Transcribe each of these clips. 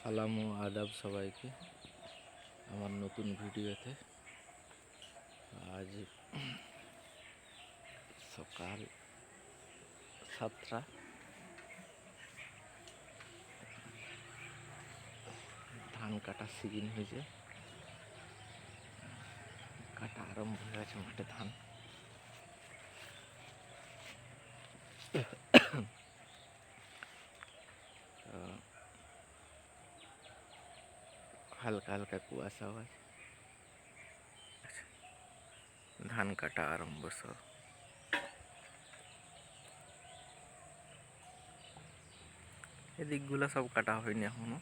সালাম ও আদাব সবাইকে আমার নতুন ভিডিওতে। আজ সকাল সাতটা। ধান কাটার সিজন হয়েছে। কাটা আরম্ভ হয়ে গেছে মাঠে ধান। হালকা হালকা কুয়াশাও আছে ধান কাটা আরম্ভ সব। এদিকগুলো সব কাটা হয়নি এখনও।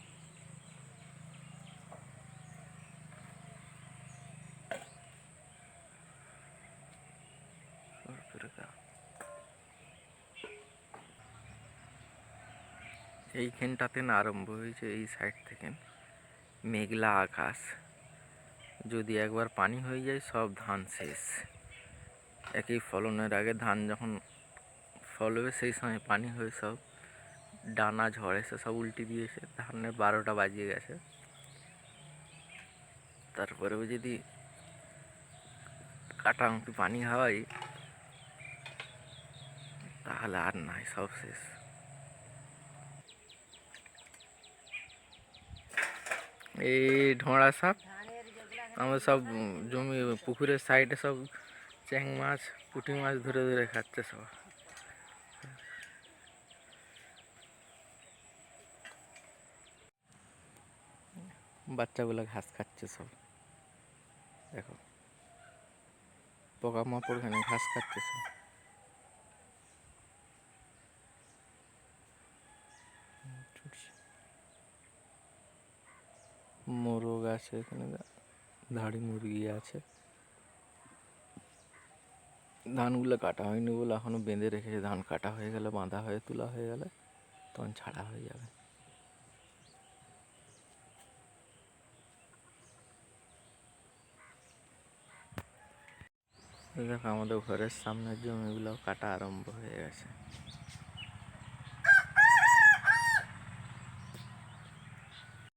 এইখানটাতে না আরম্ভ হয়েছে, এই সাইড থেকে। মেঘলা আকাশ। যদি একবার পানি হয়ে যায়, সব ধান শেষ। একই ফলনের আগে ধান যখন ফলবে, সেই সময় পানি হয়ে সব ডানা ঝড়ে সে সব উল্টে দিয়েছে ধানের বারোটা বাজিয়ে গেছে। তারপরেও যদি কাটামুটি পানি হয়, তাহলে আর নাই, সব শেষ। এই ঢোঁড়া সাপ। আমরা সব জমি, পুকুরের সাইডে সব চ্যাং মাছ, পুঁটি মাছ ধরে ধরে খাচ্ছে সব। বাচ্চাগুলো ঘাস খাচ্ছে সব। দেখো পোকা মাকড় ঘাস খাচ্ছে সব। মোরগ আছে এখানে ধাড়ি মুরগি আছে। ধানগুলো কাটা হয়নি বলে এখনও বেঁধে রেখেছে। ধান কাটা হয়ে গেলে, বাঁধা হয়ে, তোলা হয়ে গেলে তখন ছাড়া হয়ে যাবে। দেখো আমাদের ঘরের সামনের জমিগুলো কাটা আরম্ভ হয়ে গেছে।